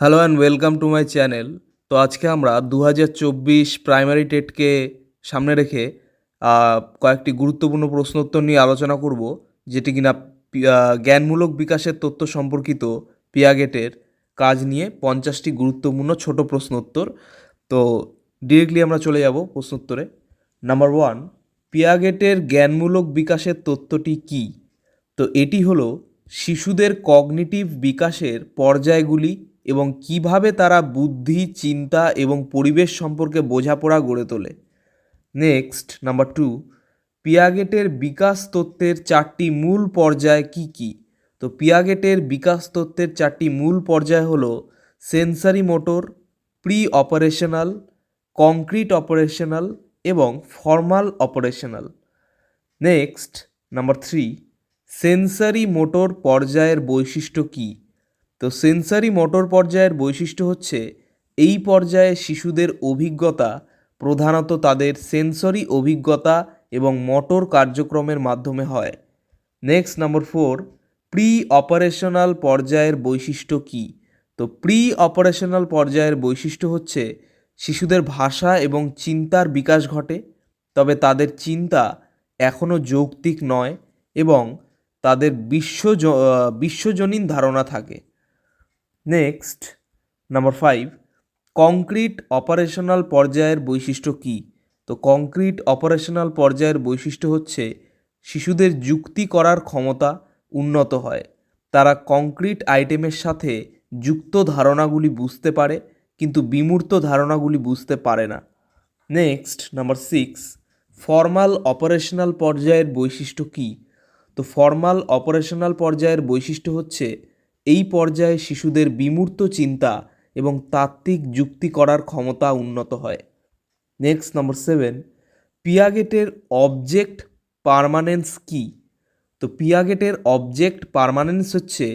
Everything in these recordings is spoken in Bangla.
Hello and welcome to my channel তো আজকে আমরা দু হাজার চব্বিশ প্রাইমারি টেটকে সামনে রেখে কয়েকটি গুরুত্বপূর্ণ প্রশ্নোত্তর নিয়ে আলোচনা করব, যেটি কিনা জ্ঞানমূলক বিকাশের তথ্য সম্পর্কিত পিয়াগেটের কাজ নিয়ে পঞ্চাশটি গুরুত্বপূর্ণ ছোট প্রশ্নোত্তর। তো ডিরেক্টলি আমরা চলে যাব প্রশ্নোত্তরে। নাম্বার ওয়ান পিয়াগেটের জ্ঞানমূলক বিকাশের তথ্যটি কী? তো এটি হলো শিশুদের কগনিটিভ বিকাশের পর্যায়গুলি এবং কীভাবে তারা বুদ্ধি, চিন্তা এবং পরিবেশ সম্পর্কে বোঝাপড়া গড়ে তোলে। নেক্সট নাম্বার টু পিয়াগেটের বিকাশ তত্ত্বের চারটি মূল পর্যায় কি কি? তো পিয়াগেটের বিকাশ তত্ত্বের চারটি মূল পর্যায় হল sensory motor pre operational concrete operational এবং formal operational next number three sensory motor পর্যায়ের বৈশিষ্ট্য কী? তো সেন্সারি মোটর পর্যায়ের বৈশিষ্ট্য হচ্ছে, এই পর্যায়ে শিশুদের অভিজ্ঞতা, প্রধানত তাদের সেন্সরি অভিজ্ঞতা এবং মোটর কার্যক্রমের মাধ্যমে হয়। Next, number four pre operational পর্যায়ের বৈশিষ্ট্য কী? তো প্রি অপারেশনাল পর্যায়ের বৈশিষ্ট্য হচ্ছে, শিশুদের ভাষা এবং চিন্তার বিকাশ ঘটে, তবে তাদের চিন্তা এখনও যৌক্তিক নয় এবং তাদের বিশ্ব বিশ্বজনীন ধারণা থাকে। Next, number five, concrete operational পর্যায়ের বৈশিষ্ট্য কী? তো কংক্রিট অপারেশনাল পর্যায়ের বৈশিষ্ট্য হচ্ছে শিশুদের যুক্তি করার ক্ষমতা উন্নত হয়। তারা কংক্রিট আইটেমের সাথে যুক্ত ধারণাগুলি বুঝতে পারে, কিন্তু বিমূর্ত ধারণাগুলি বুঝতে পারে না। Next, number six, formal operational পর্যায়ের বৈশিষ্ট্য কী? তো ফর্মাল অপারেশনাল পর্যায়ের বৈশিষ্ট্য হচ্ছে এই পর্যায়ে শিশুদের বিমূর্ত চিন্তা এবং তাত্ত্বিক যুক্তি করার ক্ষমতা উন্নত হয়। নেক্সট নম্বর সেভেন পিয়াগেটের অবজেক্ট পার্মানেন্স কী? তো পিয়াগেটের অবজেক্ট পার্মানেন্স হচ্ছে,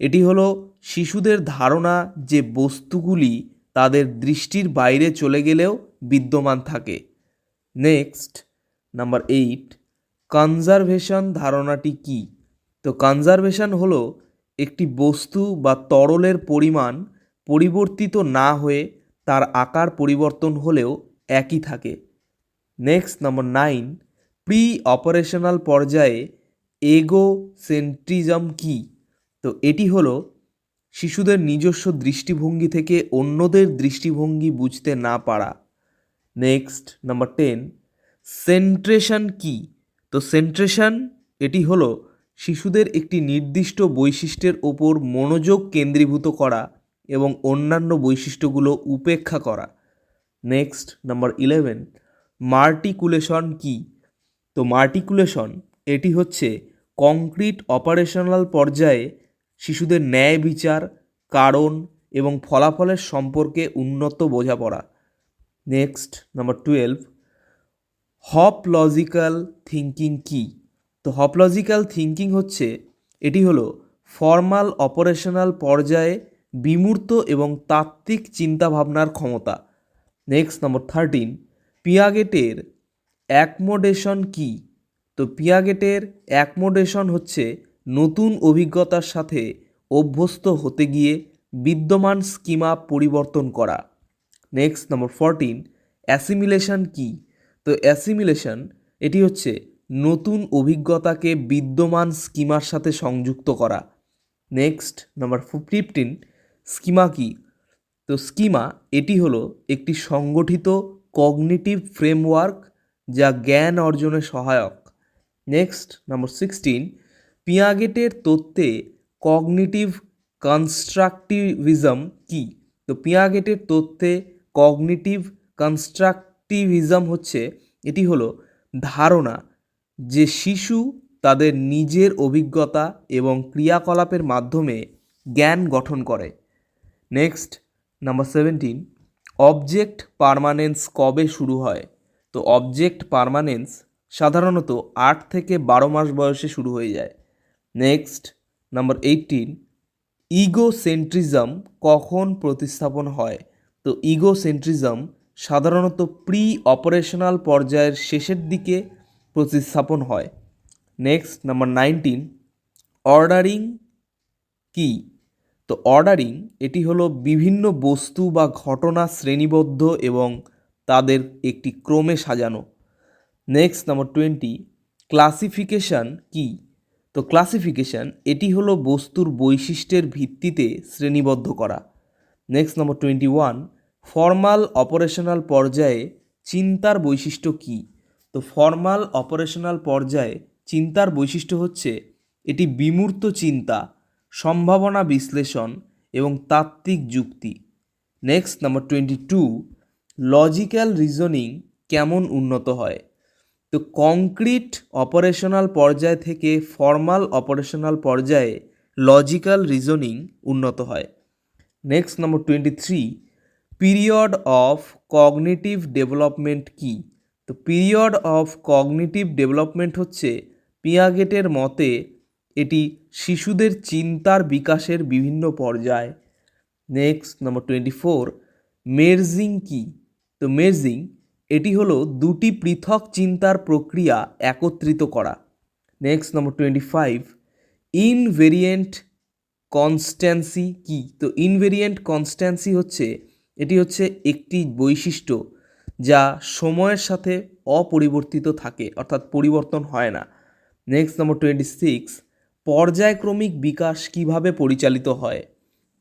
এটি হলো শিশুদের ধারণা যে বস্তুগুলি তাদের দৃষ্টির বাইরে চলে গেলেও বিদ্যমান থাকে। নেক্সট নাম্বার এইট কনজারভেশন ধারণাটি কী? তো কনজারভেশন হলো একটি বস্তু বা তরলের পরিমাণ পরিবর্তিত না হয়ে তার আকার পরিবর্তন হলেও একই থাকে। Next number nine pre operational পর্যায়ে এগো সেন্ট্রিজম কী? তো এটি হলো শিশুদের নিজস্ব দৃষ্টিভঙ্গি থেকে অন্যদের দৃষ্টিভঙ্গি বুঝতে না পারা। নেক্সট নাম্বার টেন সেন্ট্রেশন কি? তো সেন্ট্রেশন এটি হলো শিশুদের একটি নির্দিষ্ট বৈশিষ্ট্যের ওপর মনোযোগ কেন্দ্রীভূত করা এবং অন্যান্য বৈশিষ্ট্যগুলো উপেক্ষা করা। নেক্সট, নাম্বার ইলেভেন, মার্টিকুলেশন কি? তো মার্টিকুলেশন, এটি হচ্ছে কংক্রিট অপারেশনাল পর্যায়ে শিশুদের ন্যায় বিচার, কারণ এবং ফলাফলের সম্পর্কে উন্নত বোঝাপড়া। Next, number twelve, hop logical thinking কি? তো হপলজিক্যাল থিঙ্কিং হচ্ছে, এটি হলো ফর্মাল অপারেশনাল পর্যায়ে বিমূর্ত এবং তাত্ত্বিক চিন্তাভাবনার ক্ষমতা। নেক্সট, নম্বর থার্টিন, পিয়াগেটের অ্যাকমোডেশন কি? তো পিয়াগেটের অ্যাকমোডেশন হচ্ছে নতুন অভিজ্ঞতার সাথে অভ্যস্ত হতে গিয়ে বিদ্যমান স্কিমা পরিবর্তন করা। নেক্সট, নম্বর ফোরটিন, অ্যাসিমিলেশন কি? তো অ্যাসিমিলেশন, এটি হচ্ছে নতুন অভিজ্ঞতাকে বিদ্যমান স্কিমার সাথে সংযুক্ত করা। নেক্সট, নাম্বার ফিফটিন, স্কিমা কি? তো স্কিমা, এটি হলো একটি সংগঠিত কগনিটিভ ফ্রেমওয়ার্ক যা জ্ঞান অর্জনে সহায়ক। নেক্সট, নাম্বার সিক্সটিন, পিয়াগেটের তত্ত্বে কগনিটিভ কনস্ট্রাকটিভিজম কি? তো পিয়াগেটের তথ্যে কগনিটিভ কনস্ট্রাকটিভিজম হচ্ছে, এটি হলো ধারণা যে শিশু তাদের নিজের অভিজ্ঞতা এবং ক্রিয়াকলাপের মাধ্যমে জ্ঞান গঠন করে। Next number seventeen object permanence কবে শুরু হয়? তো অবজেক্ট পারমানেন্স সাধারণত আট থেকে বারো মাস বয়সে শুরু হয়ে যায়। নেক্সট নাম্বার এইটিন ইগোসেন্ট্রিজম কখন প্রতিস্থাপন হয়? তো ইগোসেন্ট্রিজম সাধারণত প্রি অপারেশনাল পর্যায়ের শেষের দিকে প্রতিস্থাপন হয়। নেক্সট নাম্বার নাইনটিন অর্ডারিং কি? তো অর্ডারিং এটি হলো বিভিন্ন বস্তু বা ঘটনা শ্রেণীবদ্ধ এবং তাদের একটি ক্রমে সাজানো। নেক্সট নাম্বার টোয়েন্টি ক্লাসিফিকেশন কি? তো ক্লাসিফিকেশন এটি হলো বস্তুর বৈশিষ্ট্যের ভিত্তিতে শ্রেণীবদ্ধ করা। Next number twenty one formal operational পর্যায়ে চিন্তার বৈশিষ্ট্য কী? তো ফর্মাল অপারেশনাল পর্যায়ে চিন্তার বৈশিষ্ট্য হচ্ছে এটি বিমূর্ত চিন্তা, সম্ভাবনা বিশ্লেষণ এবং তাত্ত্বিক যুক্তি। Next number twenty two logical reasoning কেমন উন্নত হয়? তো কংক্রিট অপারেশনাল পর্যায় থেকে ফর্মাল অপারেশনাল পর্যায়ে লজিক্যাল রিজনিং উন্নত হয়। Next number twenty three period of cognitive development কি? তো পিরিয়ড অফ কগনিটিভ ডেভেলপমেন্ট হচ্ছে পিয়াগেটের মতে এটি শিশুদের চিন্তার বিকাশের বিভিন্ন পর্যায়। Next number twenty four merging কি? তো মের্জিং এটি হলো দুটি পৃথক চিন্তার প্রক্রিয়া একত্রিত করা। Next number twenty five invariant constancy কি? তো ইনভেরিয়েন্ট কনস্ট্যান্সি হচ্ছে, এটি হচ্ছে একটি বৈশিষ্ট্য যা সময়ের সাথে অপরিবর্তিত থাকে, অর্থাৎ পরিবর্তন হয় না। নেক্সট নম্বর টোয়েন্টি সিক্স পর্যায়ক্রমিক বিকাশ কীভাবে পরিচালিত হয়?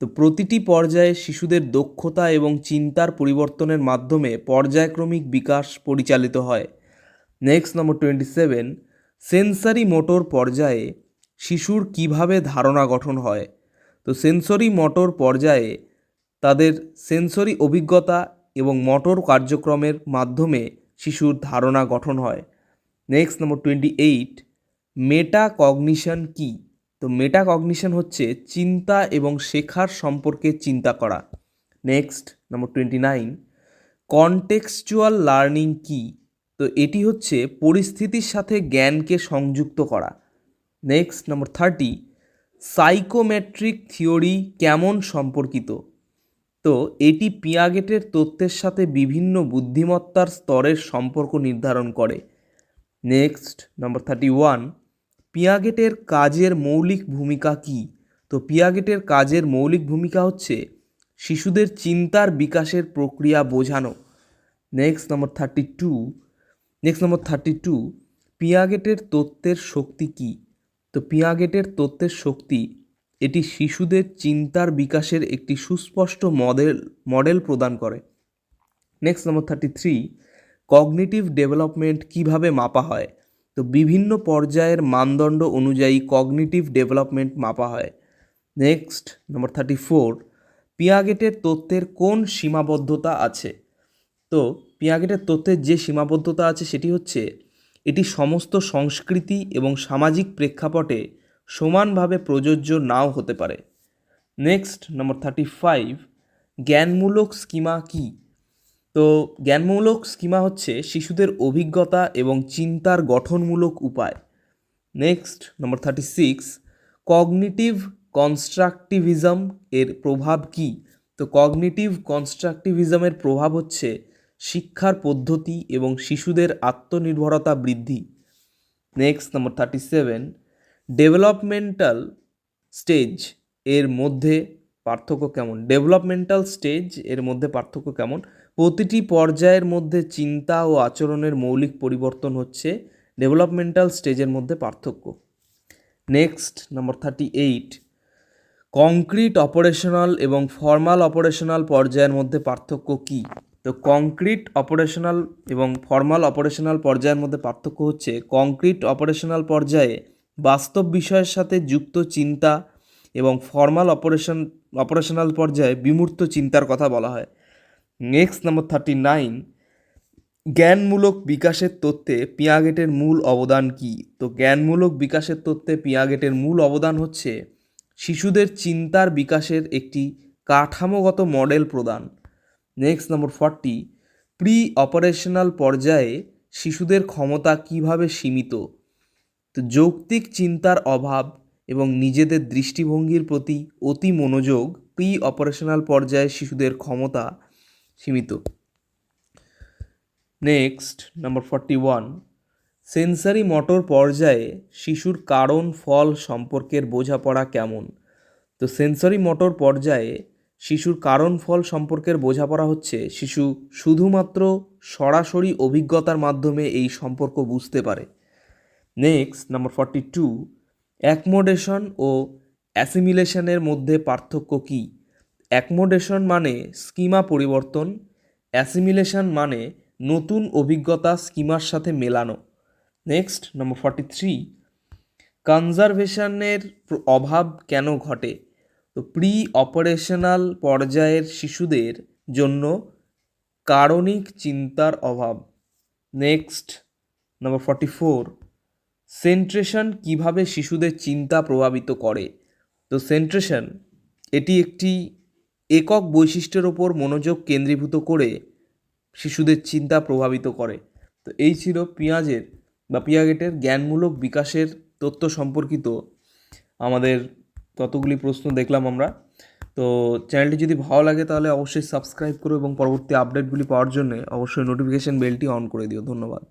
তো প্রতিটি পর্যায়ে শিশুদের দক্ষতা এবং চিন্তার পরিবর্তনের মাধ্যমে পর্যায়ক্রমিক বিকাশ পরিচালিত হয়। Next number twenty seven sensory motor পর্যায়ে শিশুর কীভাবে ধারণা গঠন হয়? তো সেন্সরি মোটর পর্যায়ে তাদের সেন্সরি অভিজ্ঞতা এবং মোটর কার্যক্রমের মাধ্যমে শিশুর ধারণা গঠন হয়। Next number twenty eight metacognition কী? তো মেটা কগনিশন হচ্ছে চিন্তা এবং শেখার সম্পর্কে চিন্তা করা। Next number twenty nine contextual learning কী? তো এটি হচ্ছে পরিস্থিতির সাথে জ্ঞানকে সংযুক্ত করা। Next number thirty psychometric theory কেমন সম্পর্কিত? তো এটি পিয়াগেটের তথ্যের সাথে বিভিন্ন বুদ্ধিমত্তার স্তরের সম্পর্ক নির্ধারণ করে। নেক্সট, নম্বর থার্টি ওয়ান পিয়াগেটের কাজের মৌলিক ভূমিকা কী? তো পিয়াগেটের কাজের মৌলিক ভূমিকা হচ্ছে শিশুদের চিন্তার বিকাশের প্রক্রিয়া বোঝানো। Next, number thirty two, next, number thirty two পিয়াগেটের তত্ত্বের শক্তি কী? তো পিয়াগেটের তত্ত্বের শক্তি এটি শিশুদের চিন্তার বিকাশের একটি সুস্পষ্ট মডেল মডেল প্রদান করে। Next number thirty three cognitive development কীভাবে মাপা হয়? তো বিভিন্ন পর্যায়ের মানদণ্ড অনুযায়ী কগনিটিভ ডেভেলপমেন্ট মাপা হয়। নেক্সট নম্বর থার্টি ফোর পিয়াগেটের তথ্যের কোন সীমাবদ্ধতা আছে? তো পিয়াগেটের তথ্যের যে সীমাবদ্ধতা আছে সেটি হচ্ছে, এটি সমস্ত সংস্কৃতি এবং সামাজিক প্রেক্ষাপটে সমানভাবে প্রযোজ্য নাও হতে পারে। নেক্সট নম্বর থার্টি ফাইভ জ্ঞানমূলক স্কিমা কী? তো জ্ঞানমূলক স্কিমা হচ্ছে শিশুদের অভিজ্ঞতা এবং চিন্তার গঠনমূলক উপায়। Next number thirty six cognitive constructivism এর প্রভাব কি? তো কগনিটিভ কনস্ট্রাকটিভিজমের প্রভাব হচ্ছে শিক্ষার পদ্ধতি এবং শিশুদের আত্মনির্ভরতা বৃদ্ধি। Next number thirty seven developmental স্টেজের মধ্যে পার্থক্য কেমন? ডেভেলপমেন্টাল স্টেজের মধ্যে পার্থক্য কেমন? প্রতিটি পর্যায়ের মধ্যে চিন্তা ও আচরণের মৌলিক পরিবর্তন হচ্ছে, ডেভেলপমেন্টাল স্টেজের মধ্যে পার্থক্য। Next, number thirty eight. Concrete operational এবং ফর্মাল অপারেশনাল পর্যায়ের মধ্যে পার্থক্য কী? তো কংক্রিট অপারেশনাল এবং ফর্মাল অপারেশনাল পর্যায়ের মধ্যে পার্থক্য হচ্ছে, কংক্রিট অপারেশনাল পর্যায়ে বাস্তব বিষয়ের সাথে যুক্ত চিন্তা এবং ফর্মাল অপারেশন অপারেশনাল পর্যায়ে বিমূর্ত চিন্তার কথা বলা হয়। নেক্সট নম্বর থার্টি নাইন জ্ঞানমূলক বিকাশের তত্ত্বে পিয়াগেটের মূল অবদান কী? তো জ্ঞানমূলক বিকাশের তত্ত্বে পিয়াগেটের মূল অবদান হচ্ছে শিশুদের চিন্তার বিকাশের একটি কাঠামোগত মডেল প্রদান। Next number forty pre operational পর্যায়ে শিশুদের ক্ষমতা কীভাবে সীমিত? তো যৌক্তিক চিন্তার অভাব এবং নিজেদের দৃষ্টিভঙ্গির প্রতি অতি মনোযোগ প্রি অপারেশনাল পর্যায়ে শিশুদের ক্ষমতা সীমিত। Next, number forty one, sensory motor পর্যায়ে শিশুর কারণ, ফল সম্পর্কের বোঝাপড়া কেমন? তো সেন্সরি মোটর পর্যায়ে শিশুর কারণ, ফল সম্পর্কের বোঝাপড়া হচ্ছে শিশু শুধুমাত্র সরাসরি অভিজ্ঞতার মাধ্যমে এই সম্পর্ক বুঝতে পারে। Next number forty two accommodation ও অ্যাসিমিলেশনের মধ্যে পার্থক্য কী? অ্যাকমোডেশন মানে স্কিমা পরিবর্তন অ্যাসিমিলেশন মানে নতুন অভিজ্ঞতা স্কিমার সাথে মেলানো। নেক্সট নম্বর ফর্টি থ্রি কনজারভেশনের অভাব কেন ঘটে? তো প্রি অপারেশনাল পর্যায়ের শিশুদের জন্য কারণিক চিন্তার অভাব। Next number forty four centration কীভাবে শিশুদের চিন্তা প্রভাবিত করে? তো সেন্ট্রেশন, এটি একটি একক বৈশিষ্ট্যের ওপর মনোযোগ কেন্দ্রীভূত করে শিশুদের চিন্তা প্রভাবিত করে। তো এই ছিল পিঁয়াজের বা পিয়াগেটের জ্ঞানমূলক বিকাশের তথ্য সম্পর্কিত আমাদের ততগুলি প্রশ্ন দেখলাম আমরা। তো চ্যানেলটি যদি ভালো লাগে তাহলে অবশ্যই সাবস্ক্রাইব করো এবং পরবর্তী আপডেটগুলি পাওয়ার জন্য অবশ্যই নোটিফিকেশান বেলটি অন করে দিও। ধন্যবাদ।